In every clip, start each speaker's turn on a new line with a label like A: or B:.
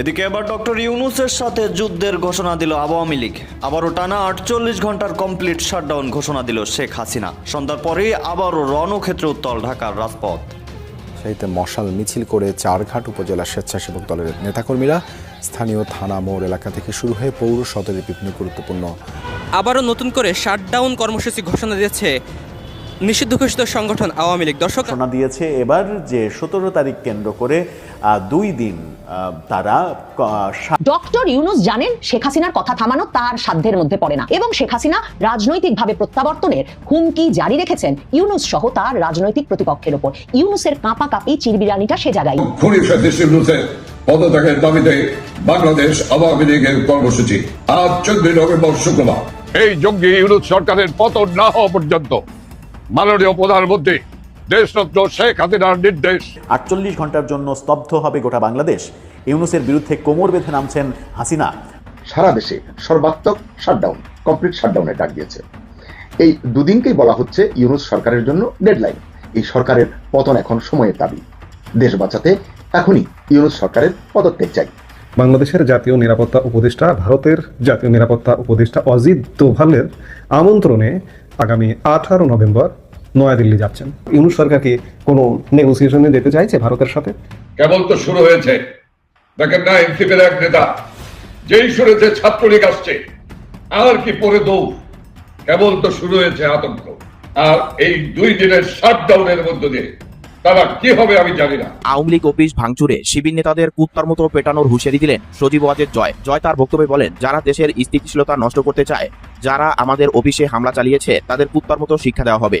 A: এদিকে এবার ডক্টর ইউনুসের সাথে যুদ্ধের ঘোষণা দিল আওয়ামী লীগ। আবারও টানা আটচল্লিশ ঘণ্টার কমপ্লিট শাটডাউন ঘোষণা দিল শেখ হাসিনা। সন্ধ্যার পরেই আবারও রণক্ষেত্রে উত্তল ঢাকার রাজপথ।
B: সাহিত্যে মশাল মিছিল করে চারঘাট উপজেলা স্বেচ্ছাসেবক দলের নেতাকর্মীরা স্থানীয় থানা মোড় এলাকা থেকে শুরু হয়ে পৌর সদরের বিভিন্ন গুরুত্বপূর্ণ
C: আবারও নতুন করে শাটডাউন কর্মসূচি ঘোষণা দিয়েছে নিষিদ্ধ ঘোষিত সংগঠন আওয়ামী লীগ। দর্শক
D: ঘোষণা দিয়েছে এবার যে সতেরো তারিখ কেন্দ্র করে আহ, দুই দিন তারা
E: ডক্টর ইউনুস জানেন শেখ হাসিনার কথা থামানো তার সাধ্যের মধ্যে পড়ে না। এবং শেখ হাসিনা রাজনৈতিকভাবে প্রত্যাবর্তনের হুমকি জারি রেখেছেন ইউনুস সহ তার রাজনৈতিক প্রতিপক্ষের ওপর। ইউনুসের কাঁপা কাঁপি চিরবিরানিটা সে জায়গায়।
F: পদত্যাগের দাবিতে বাংলাদেশ আওয়ামী লীগের কর্মসূচি। আজ চোদ্দই নভেম্বর শুক্রবার।
G: এই জঙ্গি ইউনুস সরকারের পতন না হওয়া পর্যন্ত মাননীয় প্রধানমন্ত্রী দেশরত্ন শেখ হাসিনার নির্দেশ।
D: আটচল্লিশ ঘণ্টার জন্য স্তব্ধ হবে গোটা বাংলাদেশ। ইউনুসের বিরুদ্ধে কোমর বেঁধে নামছেন হাসিনা।
H: সারা দেশে সর্বাত্মক শাটডাউন কমপ্লিট শাটডাউনের ডাক দিয়েছে। এই দুদিনকেই বলা হচ্ছে ইউনুস সরকারের জন্য ডেডলাইন। এই সরকারের পতন এখন সময়ের দাবি। দেশ বাঁচাতে এখনই ইউনুস সরকারের পদত্যাগ চাই।
I: বাংলাদেশের জাতীয় নিরাপত্তা উপদেষ্টা ভারতের জাতীয় নিরাপত্তা উপদেষ্টা অজিত দোভালের আমন্ত্রণে আগামী আঠারো নভেম্বর নয়াদিল্লি যাচ্ছেন। ইউনুস সরকার কি কোনো নেগোসিয়েশনে যেতে চাইছে ভারতের সাথে?
F: কেবল তো শুরু হয়েছে। দেখেন না এনসিপির এক নেতা যেই শুনেছে ছাত্রলীগ আসছে আর কি পরে দৌড়। কেবল তো শুরু হয়েছে আতঙ্ক। আর এই দুই দিনের শাটডাউনের মধ্য দিয়ে তারা কি হবে আমি জানি না।
J: আওয়ামী লীগ অফিস ভাঙচুরে শিবির নেতাদের কুত্তার মতো পেটানোর হুঁশিয়ারি দিলেন সজীব ওয়াজের জয়। জয় তার বক্তব্যে বলেন যারা দেশের স্থিতিশীলতা নষ্ট করতে চায় যারা আমাদের অফিসে হামলা চালিয়েছে তাদের কুত্তার মতো শিক্ষা দেওয়া হবে।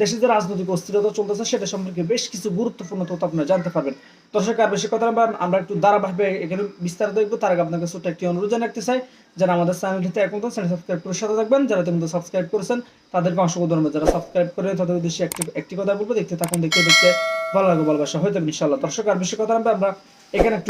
K: দেশে যে রাজনৈতিক অস্থিরতা চলতেছে, সেটা সম্পর্কে বেশ কিছু গুরুত্বপূর্ণ তথ্য আপনারা জানতে পারবেন। দর্শক, আর বেশি কথা আমরা একটু ধারাবাহিকভাবে এখানে বিস্তারিত দেখব। তার আগে আপনাকে ছোট্ট একটি অনুরোধ জানাতে চাই, যারা আমাদের চ্যানেলটিতে এখন চ্যানেল সাবস্ক্রাইব করে সাথে থাকবেন। যারা তুমি সাবস্ক্রাইব করেছেন, তাদেরকে অসংখ্য ধন্যবাদ। যারা সাবস্ক্রাইব করে তাদের উদ্দেশ্যে একটি একটি কথা বলব। দেখতে থাকুন, দেখতে দেখতে ভালো লাগবে, ভালোবাসা হয়তো ইনশাল্লাহ দর্শক, আর বেশি কথা আমরা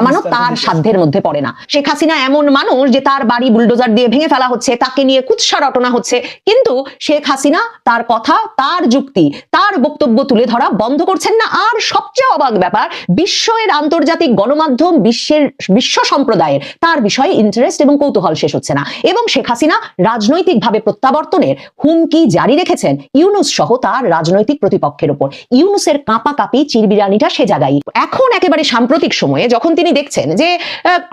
E: মানো তার। সাধ্যের মধ্যে পড়ে না। শেখ হাসিনা এমন মানুষ যে তার বাড়ি বুলডোজার দিয়ে ভেঙে ফেলা হচ্ছে তাকে নিয়ে কুৎসা রটনা হচ্ছে। কিন্তু শেখ হাসিনা তার কথা তার যুক্তি তার বক্তব্য তুলে ধরা বন্ধ করছেন না। আর সবচেয়ে অবাক ব্যাপার বিশ্বের আন্তর্জাতিক গণমাধ্যম বিশ্বের বিশ্ব সম্প্রদায়ের তার বিষয়ে ইন্টারেস্ট এবং কৌতূহল শেষ হচ্ছে না। এবং শেখ হাসিনা রাজনৈতিকভাবে প্রত্যাবর্তনের হুমকি জারি রেখেছেন ইউনুস সহ তার রাজনৈতিক প্রতিপক্ষের উপর ইউনুসের কাঁপা কাঁপি চিরবিরানিটা সে জায়গায়। এখন একেবারে সাম্প্রতিক সময়ে যখন তিনি দেখছেন যে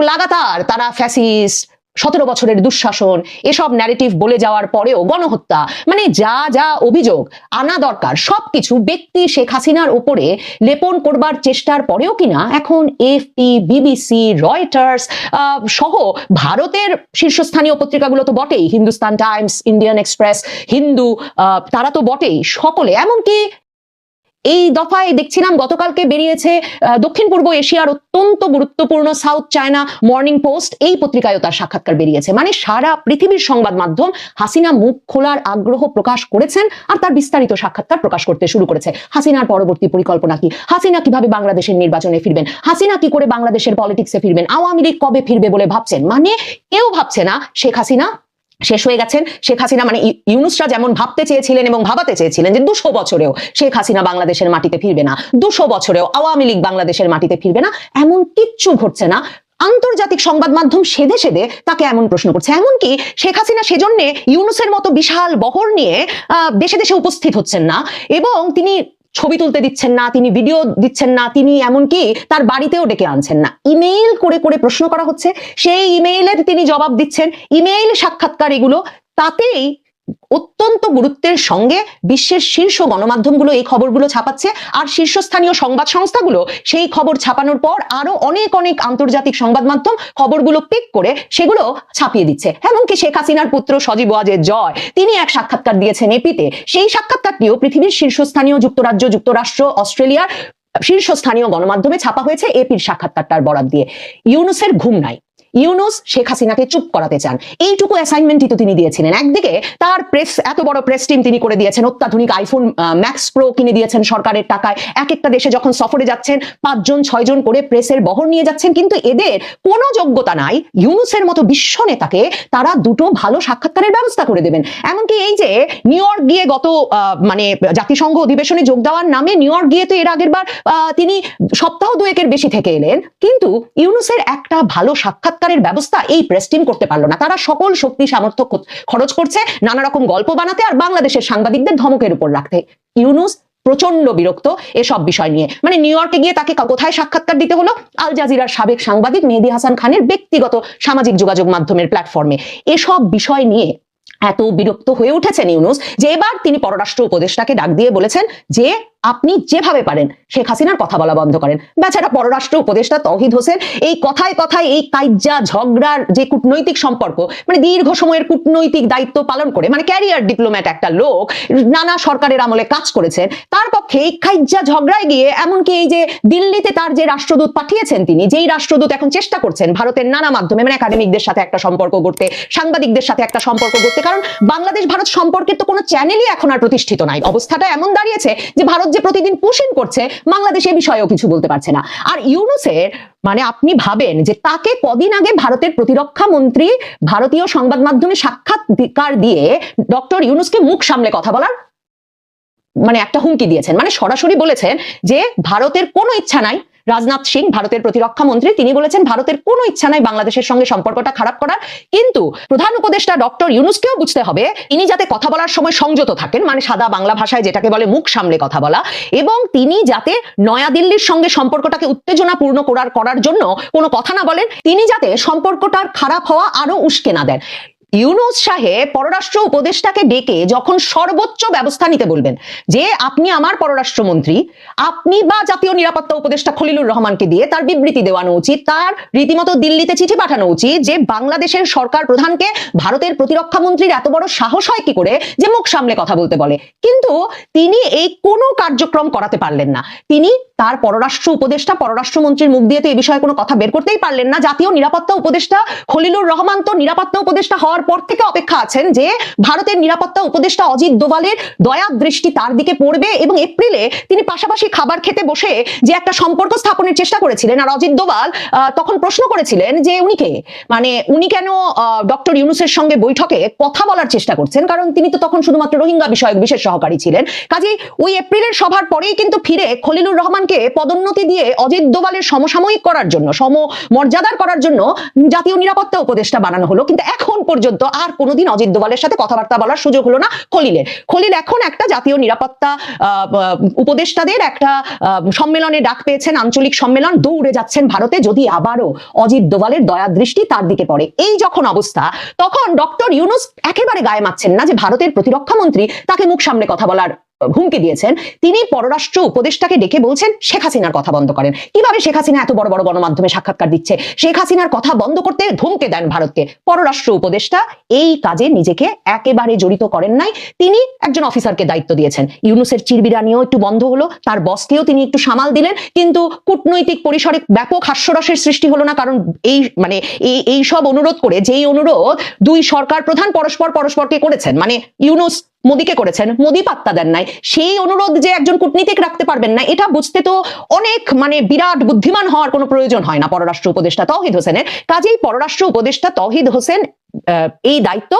E: লাগাতার তারা ফ্যাসিস্ট সতেরো বছরের দুঃশাসন, এসব ন্যারেটিভ বলে যাওয়ার পরেও গণহত্যা মানে যা যা অভিযোগ, আনা দরকার, সবকিছু ব্যক্তি শেখ হাসিনার উপরে লেপন করবার চেষ্টার পরেও কিনা এখন এফপি বিবিসি রয়টার্স সহ ভারতের শীর্ষস্থানীয় পত্রিকাগুলো তো বটেই Hindustan Times Indian Express Hindu তারা তো বটেই, সকলে, এমনকি এই দফায় দেখছিলাম গতকালকে বেরিয়েছে দক্ষিণ পূর্ব এশিয়ার অত্যন্ত গুরুত্বপূর্ণ সাউথ চায়না মর্নিং পোস্ট। এই পত্রিকায়ও তার সাক্ষাৎকার বেরিয়েছে। মানে সারা পৃথিবীর সংবাদ মাধ্যম হাসিনা মুখ খোলার আগ্রহ প্রকাশ করেছেন আর তার বিস্তারিত সাক্ষাৎকার প্রকাশ করতে শুরু করেছে। হাসিনার পরবর্তী পরিকল্পনা কি? হাসিনা কীভাবে বাংলাদেশের নির্বাচনে ফিরবেন? হাসিনা কি করে বাংলাদেশের পলিটিক্সে ফিরবেন? আওয়ামী লীগ কবে ফিরবে বলে ভাবছেন? মানে কেউ ভাবছে না শেখ হাসিনা শেষ হয়ে গেছেন শেখ হাসিনা। মানে ইউ- ইউনুসরা যেমন ভাবতে চেয়েছিলেন এবং ভাবাতে চেয়েছিলেন যে দুশো বছরেও শেখ হাসিনা বাংলাদেশের মাটিতে ফিরবে না, দুশো বছরেও আওয়ামী লীগ বাংলাদেশের মাটিতে ফিরবে না, এমন কিচ্ছু ঘটছে না। আন্তর্জাতিক সংবাদ মাধ্যম সেদে সেদে তাকে এমন প্রশ্ন করছে। এমনকি শেখ হাসিনা সেজন্য ইউনুসের মতো বিশাল বহর নিয়ে দেশে দেশে উপস্থিত হচ্ছেন না। এবং তিনি ছবি তুলতে দিচ্ছেন না, তিনি ভিডিও দিচ্ছেন না, তিনি এমনকি তার বাড়িতেও ডেকে আনছেন না। ইমেইল করে করে প্রশ্ন করা হচ্ছে, সেই ইমেইলের তিনি জবাব দিচ্ছেন। ইমেইল সাক্ষাৎকার এগুলো, তাতেই অত্যন্ত গুরুত্বের সঙ্গে বিশ্বের শীর্ষ গণমাধ্যমগুলো এই খবরগুলো ছাপাচ্ছে, আর শীর্ষস্থানীয় সংবাদ সংস্থাগুলো সেই খবর ছাপানোর পর আরও অনেক অনেক আন্তর্জাতিক সংবাদ মাধ্যম খবরগুলো পিক করে সেগুলো ছাপিয়ে দিচ্ছে। এমনকি শেখ হাসিনার পুত্র সজীব ওয়াজের জয়, তিনি এক সাক্ষাৎকার দিয়েছেন এপিতে। সেই সাক্ষাৎকারটিও পৃথিবীর শীর্ষস্থানীয় যুক্তরাজ্য, যুক্তরাষ্ট্র, অস্ট্রেলিয়ার শীর্ষস্থানীয় গণমাধ্যমে ছাপা হয়েছে এপির সাক্ষাৎকারটার বরাদ দিয়ে। ইউনুসের ঘুম নাই। ইউনুস শেখ হাসিনাকে চুপ করাতে চান। এইটুকু অ্যাসাইনমেন্টই তো তিনি দিয়েছিলেন। একদিকে তার প্রেস এত বড় প্রেস টিম তিনি করে দিয়েছেন। অত্যাধুনিক আইফোন ম্যাক্স প্রো কিনে দিয়েছেন সরকারের টাকায়। এক একটা দেশে যখন সফরে যাচ্ছেন, পাঁচজন, ছয়জন করে প্রেসের বহর নিয়ে যাচ্ছেন। কিন্তু এদের কোনো যোগ্যতা নাই। ইউনুসের মতো বিশ্ব নেতাকে তারা দুটো ভালো সাক্ষাৎকারের ব্যবস্থা করে দেবেন। এমনকি এই যে নিউ ইয়র্ক গিয়ে গত মানে জাতিসংঘ অধিবেশনে যোগ দেওয়ার নামে নিউ ইয়র্ক গিয়ে তো এর আগের বার তিনি সপ্তাহ দুয়েকের বেশি থেকে এলেন। কিন্তু ইউনুসের একটা ভালো সাক্ষাৎকারের ব্যবস্থা এই প্রেস টিম করতে পারল না। তারা সকল শক্তি, সামর্থ্য খরচ করছে নানা রকম গল্প বানাতে আর বাংলাদেশের সাংবাদিকদের ধমকের উপর রাখতে। ইউনুস প্রচণ্ড বিরক্ত এসব বিষয় নিয়ে। মানে নিউ ইয়র্কে গিয়ে তাকে কোথায় সাক্ষাৎকার দিতে হলো? আল জাজিরার সাবেক সাংবাদিক মেহেদি হাসান খানের ব্যক্তিগত সামাজিক যোগাযোগ মাধ্যমের প্ল্যাটফর্মে। এসব বিষয় নিয়ে এত বিরক্ত হয়ে উঠেছেন ইউনুস যে এবার তিনি পররাষ্ট্র উপদেষ্টাকে ডাক দিয়ে বলেছেন যে আপনি যেভাবে পারেন শেখ হাসিনার কথা বলা বন্ধ করেন। বেচারা পররাষ্ট্র উপদেষ্টা তহিদ হোসেন এই কথায় কথায় এই কাইজা ঝগড়ার যে কূটনৈতিক সম্পর্ক মানে দীর্ঘ সময়ের কূটনৈতিক দায়িত্ব পালন করে মানে ক্যারিয়ার ডিপ্লোম্যাট একটা লোক, নানা সরকারের আমলে কাজ করেছেন, তার পক্ষে এই কাইজা ঝগড়ায় গিয়ে এমনকি এই যে দিল্লিতে তার যে রাষ্ট্রদূত পাঠিয়েছেন তিনি, যেই রাষ্ট্রদূত এখন চেষ্টা করছেন ভারতের নানা মাধ্যমে মানে একাডেমিকদের সাথে একটা সম্পর্ক করতে সাংবাদিকদের সাথে একটা সম্পর্ক করতে কারণ বাংলাদেশ, ভারত সম্পর্কের তো কোনো চ্যানেলই এখন আর প্রতিষ্ঠিত নাই। অবস্থাটা এমন দাঁড়িয়েছে যে ভারত যে প্রতিদিন পুশিং করছে, বাংলাদেশ এ বিষয়েও কিছু বলতে পারছে না। আর ইউনুসের মানে আপনি ভাবেন যে তাকে কদিন আগে ভারতের প্রতিরক্ষা মন্ত্রী, ভারতীয় সংবাদ মাধ্যমে সাক্ষাৎকার দিয়ে ডক্টর ইউনুসকে মুখ সামলে কথা বলার মানে একটা হুমকি দিয়েছেন। মানে সরাসরি বলেছেন যে ভারতের কোনো ইচ্ছা নাই রাজনাথ সিং, ভারতের প্রতিরক্ষা মন্ত্রী। তিনি বলেছেন, ভারতের কোনো ইচ্ছা নাই বাংলাদেশের সঙ্গে সম্পর্কটা খারাপ করার। কিন্তু প্রধান উপদেষ্টা ডক্টর ইউনুসকেও বুঝতে হবে তিনি যাতে কথা বলার সময় সংযত থাকেন মানে সাদা বাংলা ভাষায় যেটাকে বলে মুখ সামলে কথা বলা। এবং তিনি যাতে নয়াদিল্লির সঙ্গে সম্পর্কটাকে উত্তেজনাপূর্ণ করার করার জন্য কোনো কথা না বলেন, তিনি যাতে সম্পর্কটার খারাপ হওয়া আরও উস্কে না দেন। ইউনুস সাহেব পররাষ্ট্র উপদেষ্টাকে ডেকে যখন সর্বোচ্চ ব্যবস্থা নিতে বলবেন, যে আপনি আমার পররাষ্ট্রমন্ত্রী, আপনি বা জাতীয় নিরাপত্তা উপদেষ্টা খলিলুর রহমানকে দিয়ে তার বিবৃতি দেওয়ানো উচিত, তার রীতিমতো দিল্লিতে চিঠি পাঠানো উচিত, যে বাংলাদেশের সরকার প্রধানকে ভারতের প্রতিরক্ষা মন্ত্রীর এত বড় সাহস হয় কি করে যে মুখ সামলে কথা বলতে বলে। কিন্তু তিনি এই কোনো কার্যক্রম করাতে পারলেন না। তিনি তার পররাষ্ট্র উপদেষ্টা, পররাষ্ট্রমন্ত্রীর মুখ দিয়ে তো এই বিষয়ে কোনো কথা বের করতেই পারলেন না। জাতীয় নিরাপত্তা উপদেষ্টা খলিলুর রহমান তো নিরাপত্তা উপদেষ্টা হওয়ার পর থেকে অপেক্ষা আছেন যে ভারতের নিরাপত্তা উপদেষ্টা অজিত দোভালের দয়া দৃষ্টি তার দিকে পড়বে এবং এপ্রিলে তিনি পাশাপাশি খাবার খেতে বসে যে একটা সম্পর্ক স্থাপনের চেষ্টা করেছিলেন, আর অজিত দোভাল তখন প্রশ্ন করেছিলেন যে উনি কে? মানে উনি কেন ডক্টর ইউনুসের সঙ্গে বৈঠকে কথা বলার চেষ্টা করছেন? কারণ তিনি তো তখন শুধুমাত্র রোহিঙ্গা বিষয়ক বিশেষ সহকারী ছিলেন। কাজেই ওই এপ্রিলের সভার পরেই কিন্তু ফিরে খলিলুর রহমানকে পদোন্নতি দিয়ে অজিত দোভালের সমসাময়িক করার জন্য সম মর্যাদার করার জন্য জাতীয় নিরাপত্তা উপদেষ্টা বানানো হলো। কিন্তু এখন পর্যন্ত আর কোনোদিন অজিত দোভালের সাথে কথাবার্তা বলার সুযোগ হলো না খলিলের খলিল এখন একটা জাতীয় নিরাপত্তা উপদেষ্টাদের একটা সম্মেলনে ডাক পেয়েছেন, আঞ্চলিক সম্মেলন, দৌড়ে যাচ্ছেন ভারতে। যদি আবারও অজিত দোভালের দয়া দৃষ্টি তার দিকে পড়ে, এই যখন অবস্থা, তখন ডক্টর ইউনুস একেবারে গায়ে মারছেন না যে ভারতের প্রতিরক্ষা মন্ত্রী তাকে মুখ সামনে কথা বলার হুমকি দিয়েছেন, তিনি পররাষ্ট্র উপদেষ্টাকে ডেকে বলছেন, শেখ হাসিনার কথা বন্ধ করেন। কীভাবে শেখ হাসিনা এত বড় বড় গণমাধ্যমে সাক্ষাৎকার দিচ্ছে? শেখ হাসিনার কথা বন্ধ করতে ধমকে দেন ভারতকে। পররাষ্ট্র উপদেষ্টা এই কাজে নিজেকে একেবারে জড়িত করেন নাই। তিনি একজন অফিসারকে দায়িত্ব দিয়েছেন। ইউনুসের চিরবিরানিও একটু বন্ধ হলো, তার বসকেও তিনি একটু সামাল দিলেন, কিন্তু কূটনৈতিক পরিসরে ব্যাপক হাস্যরসের সৃষ্টি হলো না, কারণ এই মানে এই এই সব অনুরোধ করে, যেই অনুরোধ দুই সরকার, প্রধান পরস্পর পরস্পরকে করেছেন মানে ইউনুস মোদীকে করেছেন, মোদি পাত্তা দেন নাই। সেই অনুরোধ যে একজন কূটনীতিক রাখতে পারবেন না, এটা বুঝতে তো অনেক মানে বিরাট বুদ্ধিমান হওয়ার কোনো প্রয়োজন হয় না পররাষ্ট্র উপদেষ্টা তহিদ হোসেনের। কাজেই পররাষ্ট্র উপদেষ্টা তহিদ হোসেন এই দায়িত্ব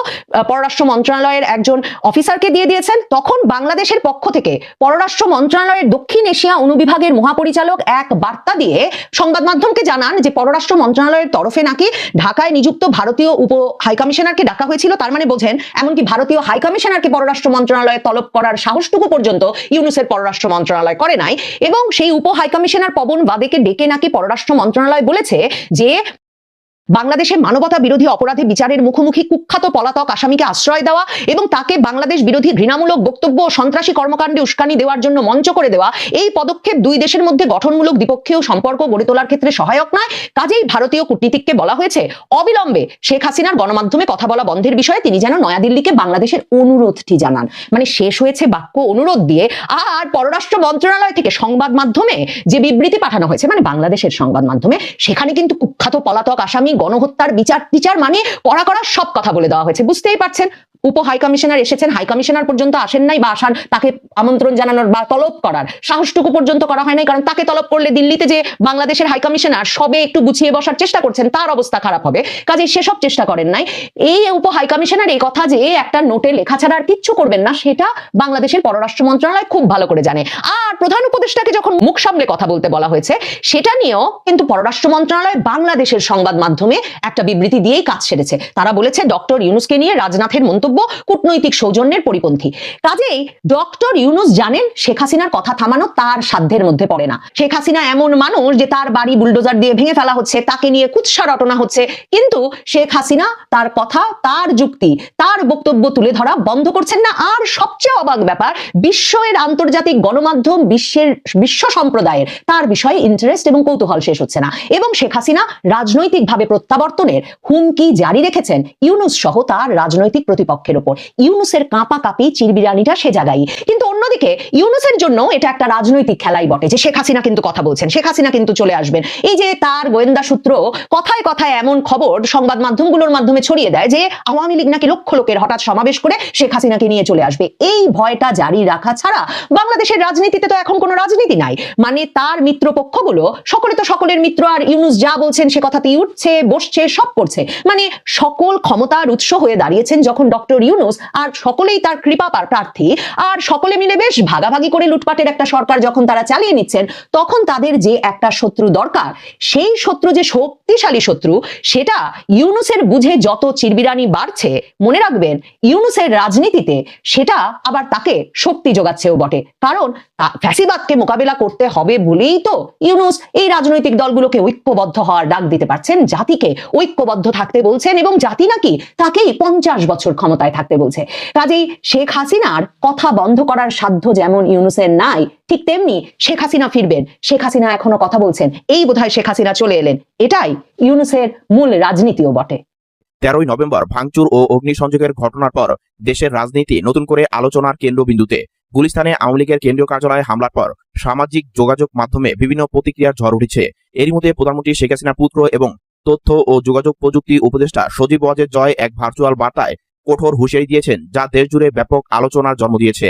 E: পররাষ্ট্র মন্ত্রণালয়ের একজন অফিসারকে দিয়ে দিয়েছেন। তখন বাংলাদেশের পক্ষ থেকে পররাষ্ট্র মন্ত্রণালয়ের দক্ষিণ এশিয়া অনুবিভাগের মহাপরিচালক এক বার্তা দিয়ে সংবাদ মাধ্যমকে জানান যে, পররাষ্ট্র মন্ত্রণালয়ের তরফে নাকি ঢাকায় নিযুক্ত ভারতীয় উপ হাইকমিশনারকে ডাকা হয়েছিল। তার মানে বোঝেন, এমনকি ভারতীয় হাইকমিশনারকে পররাষ্ট্র মন্ত্রণালয়ে তলব করার সাহসটুকু পর্যন্ত ইউনুসের পররাষ্ট্র মন্ত্রণালয় করে নাই। এবং সেই উপ হাইকমিশনার পবন বাদেকে ডেকে নাকি পররাষ্ট্র মন্ত্রণালয় বলেছে যে বাংলাদেশে মানবতা বিরোধী অপরাধে বিচারের মুখোমুখি কুখ্যাত পলাতক আসামিকে আশ্রয় দেওয়া এবং তাকে বাংলাদেশ বিরোধী ঘৃণামূলক বক্তব্য ও সন্ত্রাসী কর্মকাণ্ডে উস্কানি দেওয়ার জন্য মঞ্চ করে দেওয়া, এই পদক্ষেপ দুই দেশের মধ্যে গঠনমূলক দ্বিপক্ষীয় সম্পর্ক গড়ে তোলার ক্ষেত্রে সহায়ক নয়। কাজেই ভারতীয় কূটনীতিককে বলা হয়েছে, অবিলম্বে শেখ হাসিনার গণমাধ্যমে কথা বলা বন্ধের বিষয়ে তিনি যেন নয়াদিল্লিকে বাংলাদেশের অনুরোধটি জানান। মানে শেষ হয়েছে বাক্য অনুরোধ দিয়ে, আর পররাষ্ট্র মন্ত্রণালয় থেকে সংবাদ মাধ্যমে যে বিবৃতি পাঠানো হয়েছে মানে বাংলাদেশের সংবাদ মাধ্যমে, সেখানে কিন্তু কুখ্যাত পলাতক আসামি, গণহত্যার বিচার বিচার মানে কড়া কড়া সব কথা বলে দেওয়া হয়েছে। বুঝতেই পারছেন উপ হাই কমিশনার এসেছেন হাই কমিশনার পর্যন্ত আসেন নাই বা আসার, তাকে আমন্ত্রণ জানানোর বা তলব করার। সাহসটুকু পর্যন্ত করা হয় নাই, কারণ তাকে তলব করলে দিল্লিতে যে বাংলাদেশের হাই কমিশনার সবে একটু গুছিয়ে বসার চেষ্টা করছেন, তার অবস্থা খারাপ হবে। কাজে সেসব চেষ্টা করেন নাই। এই উপ হাই কমিশনার এই কথা যে একটা নোটে লেখা ছাড়া আর কিচ্ছু করবেন না, সেটা বাংলাদেশের পররাষ্ট্র মন্ত্রণালয় খুব ভালো করে জানে। আর প্রধান উপদেষ্টাকে যখন মুখ সামলে কথা বলতে বলা হয়েছে, সেটা নিয়েও কিন্তু পররাষ্ট্র মন্ত্রণালয় বাংলাদেশের সংবাদ মাধ্যমে একটা বিবৃতি দিয়েই কাজ সেরেছে। তারা বলেছে, ডক্টর ইউনুসকে নিয়ে রাজনাথের মন্তব্য কূটনৈতিক সৌজন্যের পরিপন্থী। কাজেই ডক্টর ইউনুস জানেন শেখ হাসিনার কথা থামানো তার সাধ্যের মধ্যে পড়ে না। শেখ হাসিনা এমন মানুষ যে তার বাড়ি বুলডোজার দিয়ে ভেঙে ফেলা হচ্ছে, তাকে নিয়ে কুৎসা রটনা হচ্ছে। কিন্তু শেখ হাসিনা তার কথা, তার যুক্তি, তার বক্তব্য তুলে ধরা বন্ধ করছেন না। আর সবচেয়ে অবাক ব্যাপার বিশ্বের আন্তর্জাতিক গণমাধ্যম বিশ্বের, বিশ্ব সম্প্রদায়ের, তার বিষয়ে ইন্টারেস্ট এবং কৌতূহল শেষ হচ্ছে না। এবং শেখ হাসিনা রাজনৈতিকভাবে প্রত্যাবর্তনের হুমকি জারি রেখেছেন ইউনুস সহ তার রাজনৈতিক প্রতিপক্ষের ওপর। ইউনুসের কাঁপা কাঁপি চিরবিরানিটা সে জায়গায়। কিন্তু অন্যদিকে, ইউনুসের জন্য এটা একটা রাজনৈতিক খেলাই বটে যে শেখ হাসিনা কিন্তু কথা বলছেন, শেখ হাসিনা কিন্তু চলে আসবেন। এই যে তার গোয়েন্দা সূত্র কথায় কথায় এমন খবর সংবাদ মাধ্যমগুলোর মাধ্যমে ছড়িয়ে দেয় যে, আওয়ামী লীগ নাকি লক্ষ লোকের হঠাৎ সমাবেশ করে শেখ হাসিনাকে নিয়ে চলে আসবে। এই ভয়টা জারি রাখা ছাড়া বাংলাদেশের রাজনীতিতে তো এখন কোনো রাজনীতি নাই। মানে তার মিত্রপক্ষগুলো, সকলে তো সকলের মিত্র, আর ইউনুস যা বলছেন সে কথাতেই উঠছে, বসছে, সব করছে। মানে সকল ক্ষমতার উৎস হয়ে দাঁড়িয়েছেন যখন ডক্টর ইউনুস আর সকলেই তার কৃপা পার প্রার্থী। আর সকলে মিলে বেশ ভাগাভাগি করে লুটপাটের একটা সরকার যখন তারা চালিয়ে নিচ্ছেন, তখন তাদের যে একটা শত্রু দরকার, সেই শত্রু যে শক্তিশালী শত্রু, সেটা ইউনুসের বুঝে যত চিরবিরানি বাড়ছে, মনে রাখবেন, ইউনুসের রাজনীতিতে সেটা আবার তাকে শক্তি যোগাচ্ছেও বটে। কারণ ফ্যাসিবাদকে মোকাবেলা করতে হবে বলেই তো ইউনুস এই রাজনৈতিক দলগুলোকে ঐক্যবদ্ধ হওয়ার ডাক দিতে পারছেন। জাতিকে ঐক্যবদ্ধ থাকতে বলছেন এবং জাতি নাকি তাকেই পঞ্চাশ বছর ক্ষমতায় থাকতে বলছে। কাজেই শেখ হাসিনার কথা বন্ধ করার সাধ্য যেমন ইউনুসের নাই, ঠিক তেমনি শেখ হাসিনা ফিরবেন। শেখ হাসিনা এখনও কথা বলছেন, এই বোধহয় শেখ হাসিনা চলে এলেন। এটাই ইউনুসের মূল রাজনীতিও বটে।
J: তেরোই নভেম্বর ভাঙচুর ও অগ্নিসংযোগের ঘটনার পর দেশের রাজনীতি নতুন করে আলোচনার কেন্দ্রবিন্দুতে। গুলিস্তানে আওয়ামী লীগের কেন্দ্রীয় কার্যালয়ে হামলার পর সামাজিক যোগাযোগ মাধ্যমে বিভিন্ন প্রতিক্রিয়ার ঝড় উঠেছে। এরই মধ্যে প্রধানমন্ত্রী শেখ হাসিনার পুত্র এবং তথ্য ও যোগাযোগ প্রযুক্তি উপদেষ্টা সজীব ওয়াজেদ জয় এক ভার্চুয়াল বার্তায় কঠোর হুঁশিয়ারি দিয়েছেন, যা দেশ জুড়ে ব্যাপক আলোচনার জন্ম দিয়েছে।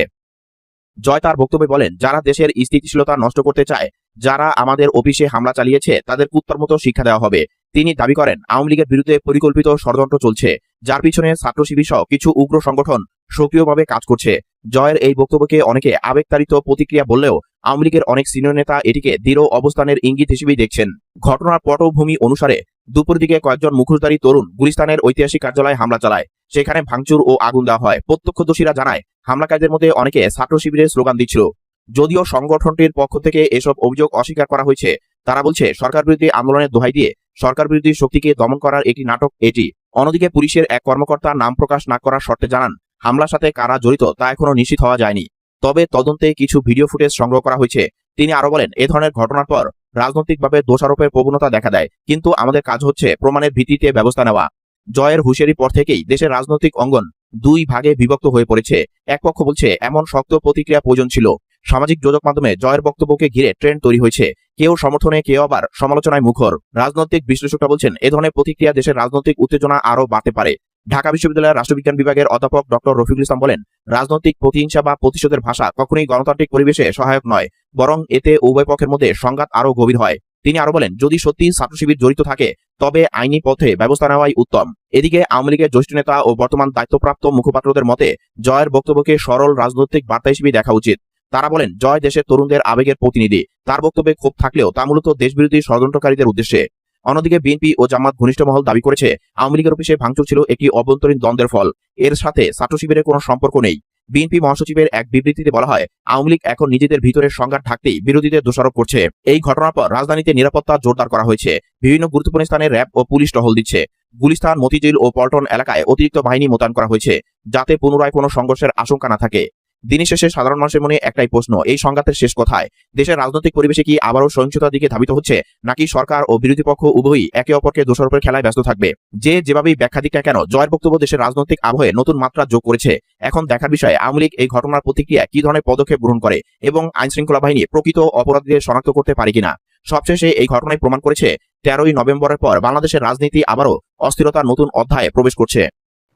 J: জয় তার বক্তব্যে বলেন, যারা দেশের স্থিতিশীলতা নষ্ট করতে চায়, যারা আমাদের অফিসে হামলা চালিয়েছে, তাদের কুত্তার মতো শিক্ষা দেওয়া হবে। তিনি দাবি করেন, আওয়ামী লীগের বিরুদ্ধে পরিকল্পিত ষড়যন্ত্র চলছে, যার পিছনে ছাত্র শিবির সহ কিছু উগ্র সংগঠন সক্রিয়ভাবে কাজ করছে। জয়ের এই বক্তব্যকে অনেকে আবেগতাড়িত প্রতিক্রিয়া বললেও, আওয়ামী লীগের অনেক সিনিয়র নেতা এটিকে দৃঢ় অবস্থানের ইঙ্গিত হিসেবেই দেখছেন। ঘটনার পটভূমি অনুসারে দুপুর দিকে কয়েকজন মুখোশধারী তরুণ গুলিস্তানের ঐতিহাসিক কার্যালয়ে হামলা চালায়। সেখানে ভাঙচুর ও আগুন দেওয়া হয়। প্রত্যক্ষদর্শীরা জানায়, হামলাকারীদের মধ্যে অনেকে ছাত্র শিবিরের স্লোগান দিচ্ছিল। যদিও সংগঠনটির পক্ষ থেকে এসব অভিযোগ অস্বীকার করা হয়েছে, তারা বলছে, সরকার বিরোধী আন্দোলনের দোহাই দিয়ে সরকার বিরোধী শক্তিকে দমন করার একটি নাটক এটি। অন্যদিকে পুলিশের এক কর্মকর্তা নাম প্রকাশ না করার শর্তে জানান, হামলার সাথে কারা জড়িত তা এখনও নিশ্চিত হওয়া যায়নি। তবে তদন্তে কিছু ভিডিও ফুটেজ সংগ্রহ করা হয়েছে। তিনি আরও বলেন, এ ধরনের ঘটনার পর রাজনৈতিকভাবে দোষারোপের প্রবণতা দেখা দেয়। কিন্তু আমাদের কাজ হচ্ছে প্রমাণের ভিত্তিতে ব্যবস্থা নেওয়া। জয়ের হুঁশিয়ারি পর থেকেই দেশের রাজনৈতিক অঙ্গন দুই ভাগে বিভক্ত হয়ে পড়েছে। এক পক্ষ বলছে, এমন শক্ত প্রতিক্রিয়া প্রয়োজন ছিল। সামাজিক যোগাযোগ মাধ্যমে জয়ের বক্তব্যকে ঘিরে ট্রেন্ড তৈরি হয়েছে। কেউ সমর্থনে, কেউ আবার সমালোচনায় মুখর। রাজনৈতিক বিশ্লেষকরা বলছেন, এ ধরনের প্রতিক্রিয়া দেশের রাজনৈতিক উত্তেজনা আরও বাড়তে পারে। ঢাকা বিশ্ববিদ্যালয়ের রাষ্ট্রবিজ্ঞান বিভাগের অধ্যাপক ডক্টর রফিকুল ইসলাম বলেন, রাজনৈতিক প্রতিহিংসা বা প্রতিশোধের ভাষা কখনোই গণতান্ত্রিক পরিবেশে সহায়ক নয়, বরং এতে উভয় পক্ষের মধ্যে সংঘাত আরও গভীর হয়। তিনি আরও বলেন, যদি সত্যি ছাত্র শিবির জড়িত থাকে, তবে আইনি পথে ব্যবস্থা নেওয়াই উত্তম। এদিকে আওয়ামী লীগের জ্যেষ্ঠ নেতা ও বর্তমান দায়িত্বপ্রাপ্ত মুখপাত্রদের মতে, জয়ের বক্তব্যকে সরল রাজনৈতিক বার্তা হিসেবে দেখা উচিত। তারা বলেন, জয় দেশের তরুণদের আবেগের প্রতিনিধি। তার বক্তব্যে ক্ষোভ থাকলেও তা মূলত দেশবিরোধী ষড়যন্ত্রকারীদের উদ্দেশ্যে। অন্যদিকে বিএনপি ও জামাত ঘনিষ্ঠ মহল দাবি করেছে, আওয়ামী লীগের অফিসে ভাঙচুর ছিল একটি অভ্যন্তরীণ দ্বন্দ্বের ফল। এর সাথে ছাত্র শিবিরের কোনো সম্পর্ক নেই। বিএনপি মহাসচিবের এক বিবৃতিতে বলা হয়, আওয়ামী লীগ এখন নিজেদের ভিতরের সংঘাত থাকতেই বিরোধীদের দোষারোপ করছে। এই ঘটনার পর রাজধানীতে নিরাপত্তা জোরদার করা হয়েছে। বিভিন্ন গুরুত্বপূর্ণ স্থানে র্যাব ও পুলিশ টহল দিচ্ছে। গুলিস্তান, মতিঝিল ও পল্টন এলাকায় অতিরিক্ত বাহিনী মোতায়েন করা হয়েছে, যাতে পুনরায় কোনো সংঘর্ষের আশঙ্কা না থাকে। দিনের শেষে সাধারণ মানুষের মনে একটাই প্রশ্ন, এই সংঘাতের শেষ কোথায়? দেশের রাজনৈতিক পরিবেশে কি আবারও সহিংসতার দিকে ধাবিত হচ্ছে? নাকি সরকার ও বিরোধী পক্ষ উভয়ই একে অপরকে দোষারোপের খেলায় ব্যস্ত থাকবে? যে যেভাবেই ব্যাখ্যা দিকটা কেন, জয়ের বক্তব্য দেশের রাজনৈতিক আবহে নতুন মাত্রা যোগ করেছে। এখন দেখার বিষয়ে, আওয়ামী লীগ এই ঘটনার প্রতিক্রিয়া কি ধরনের পদক্ষেপ গ্রহণ করে এবং আইন শৃঙ্খলা বাহিনী প্রকৃত অপরাধীদের শনাক্ত করতে পারে কিনা? সবশেষে এই ঘটনায় প্রমাণ করেছে, তেরোই নভেম্বরের পর বাংলাদেশের রাজনীতি আবারও অস্থিরতার নতুন অধ্যায়ে প্রবেশ করছে।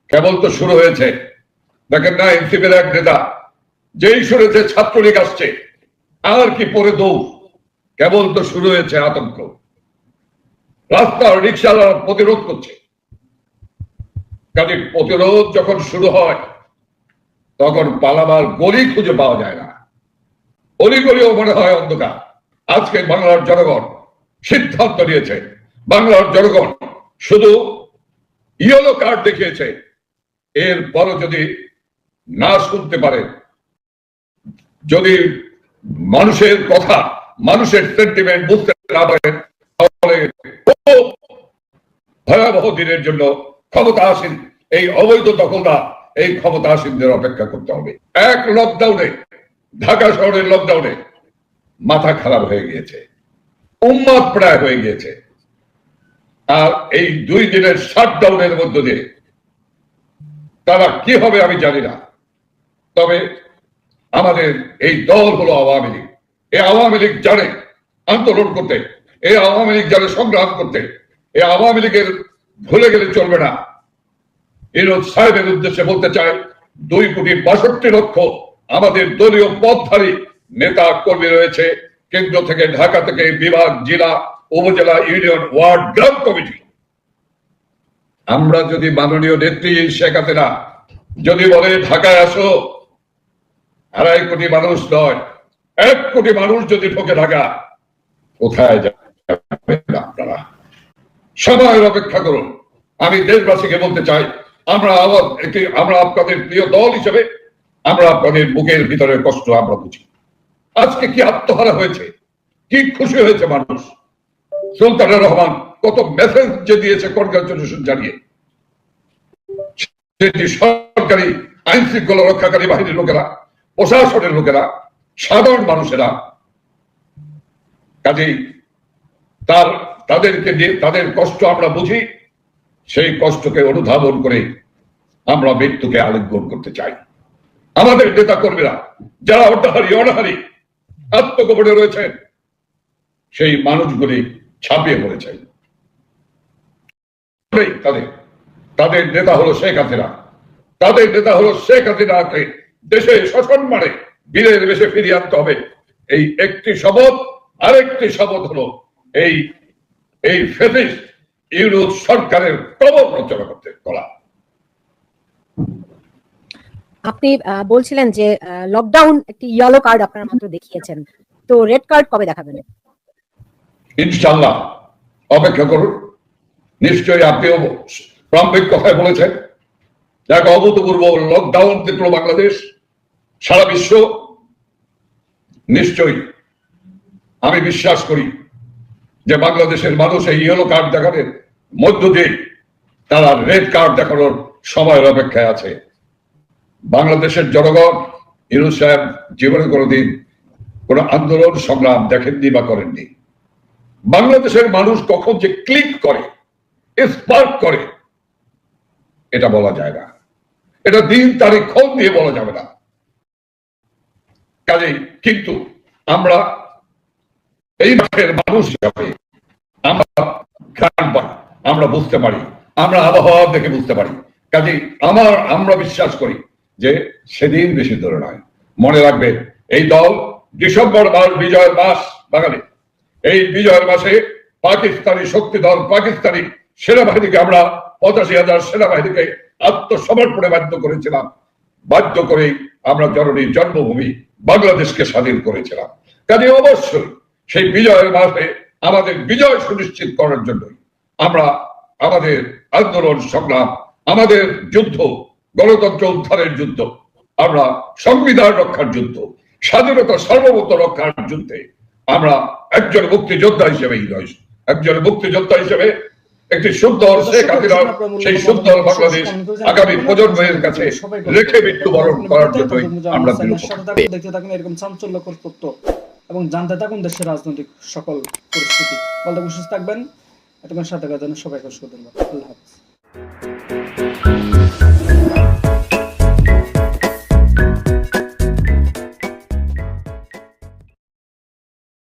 F: কেবল তো শুরু হয়েছে। দেখেন না, এনসিপির এক নেতা যেই শুনেছে ছাত্রলীগ আসছে আর কি পরে দৌড় কেবল তো শুরু হয়েছে আতঙ্ক। রাস্তার রিক্সাওয়ালা প্রতিরোধ করছে। কাজে প্রতিরোধ যখন শুরু হয়, তখন পালাবার গলি খুঁজে পাওয়া যায় না। গলি গলিও মনে হয় অন্ধকার। আজকে বাংলার জনগণ সিদ্ধান্ত নিয়েছে, বাংলার জনগণ শুধু ইয়েলো কার্ড দেখিয়েছে। এর এরপরও যদি না শুনতে পারে যদি মানুষের কথা, মানুষের সেন্টিমেন্ট বুঝতে না পারে, তাহলে ভয়াবহ দিনের জন্য ক্ষমতা আসীন এই অবৈধ দখলদার এই ক্ষমতা আসীনদের অপেক্ষা করতে হবে। এক লকডাউনে ঢাকা শহরের লকডাউনে মাথা খারাপ হয়ে গিয়েছে। উন্মাদ প্রায় হয়ে গিয়েছে। আর এই দুই দিনের শাটডাউনের মধ্য দিয়ে তারা কি হবে আমি জানি না। তবে আমাদের এই দল হলো আওয়ামী লীগ। এই আওয়ামী লীগ জানে আন্দোলন করতে এই আওয়ামী লীগ জানে সংগ্রাম করতে এই আওয়ামী লীগের ভুলে গেলে চলবে না। ইরোজ সাহেবের উদ্দেশ্যে বলতে চাই, দুই কোটি বাষট্টি লক্ষ আমাদের দলীয় পথধারী নেতা কর্মী রয়েছে। কেন্দ্র থেকে ঢাকা থেকে বিভাগ, জেলা, উপজেলা, ইউনিয়ন, ওয়ার্ড, গ্রাম কমিটি। আমরা যদি মাননীয় নেত্রী শেখ হাসিনা যদি বলে, ঢাকায় আসো আড়াই কোটি মানুষ নয়, এক কোটি মানুষ যদি ঢোকে ঢাকা কোথায় আপনারা? সময়ের অপেক্ষা করুন। আমি দেশবাসীকে বলতে চাই, আমরা আবার একটি, আমরা আপনাদের প্রিয় দল হিসেবে, আমরা আপনাদের বুকের ভিতরে কষ্ট আমরা বুঝি। আজকে কি আত্মহারা হয়েছে? কি খুশি হয়েছে মানুষ? সুলতানের রহমান কত মেসেজ যে দিয়েছে কনগ্রাচুলেশন জানিয়ে। সেটি সরকারি আইন শৃঙ্খলা রক্ষাকারী বাহিনীর লোকেরা প্রশাসনের লোকেরা, সাধারণ মানুষেরা, কাজেই তার, তাদেরকে তাদের কষ্ট আমরা বুঝি, সেই কষ্টকে অনুধাবন করে আমরা মৃত্যুকে আলিঙ্গন করতে চাই। আমাদের নেতা কর্মীরা যারা অর্ধাহারি অনাহারি, আত্মগোপনে রয়েছেন, সেই মানুষগুলি ছাপিয়ে পড়েছে। তাদের তাদের নেতা হলো শেখ হাসিনা। তাদের নেতা হলো শেখ হাসিনাকে দেশে সসম্মানে বীরের বেশে ফিরিয়ে আনতে হবে। এই একটি শপথ আরেকটি শপথ হলো এই এই ফেসিস্ট ইউরোপ সরকারের কবর রচনা করতে করা।
L: আপনি বলছিলেন যে লকডাউন একটি ইয়েলো কার্ড আপনার মাত্র দেখিয়েছেন। তো রেড কার্ড কবে দেখাবেন?
F: ইনশাল্লাহ অপেক্ষা করুন। নিশ্চয়ই আপনিও প্রাম্ভিক কথায় বলেছেন। এক অভূতপূর্ব লকডাউন দেখল বাংলাদেশ। সারা বিশ্ব নিশ্চয়ই, আমি বিশ্বাস করি যে বাংলাদেশের মানুষ এই ইয়েলো কার্ড দেখানোর মধ্য দিয়ে তারা রেড কার্ড দেখানোর সময়ের অপেক্ষায় আছে। বাংলাদেশের জনগণ ইউনুস সাহেব জীবনে কোনোদিন কোন আন্দোলন, সংগ্রাম দেখেননি বা করেননি। বাংলাদেশের মানুষ কখন যে ক্লিক করে স্পার্ক করে, এটা বলা যায় না। এটা দিন, তারিখ, ক্ষণ দিয়ে বলা যাবে না। কাজেই কিন্তু আমরা এই মাঠের মানুষ হিসাবে আমরা আমরা বুঝতে পারি, আমরা আবহাওয়া দেখে বুঝতে পারি। কাজেই আমার, আমরা বিশ্বাস করি যে সেদিন বেশি দূরে নয়। মনে রাখবে, এই দল ডিসেম্বর মাস বিজয়ের মাস বাঙালি। এই বিজয়ের মাসে পাকিস্তানি শক্তি দল, পাকিস্তানি সেনাবাহিনীকে আমরা পঁচাশি হাজার সেনাবাহিনীকে আত্মসমর্পণে বাধ্য করেছিলাম। বাধ্য করে আমরা জননীর জন্মভূমি বাংলাদেশকে স্বাধীন করেছিলাম। কাজে অবশ্যই সেই বিজয়ের মাসে আমাদের বিজয় সুনিশ্চিত করার জন্যই আমরা আমাদের আন্দোলন, সংগ্রাম, আমাদের যুদ্ধ, গণতন্ত্র উদ্ধারের যুদ্ধ, আমরা সংবিধান রক্ষার যুদ্ধ, স্বাধীনতা সার্বভৌমত্ব রক্ষার যুদ্ধে আমরা একজন মুক্তিযোদ্ধা হিসেবেই নয় একজন মুক্তিযোদ্ধা হিসেবে একটি সুন্দর শেখ হাসিনার সেই সুন্দর বাংলাদেশ আগামী প্রজন্মের কাছে রেখে মৃত্যুবরণ করার জন্যই আমরা
K: দেখতে থাকুন এরকম চাঞ্চল্যকর তথ্য এবং জানতে থাকুন দেশের রাজনৈতিক সকল পরিস্থিতি। বলতে সুস্থ থাকবেন। এতক্ষণ সাথে কথা সবাইকে শুভ ধন্যবাদ। আল্লাহ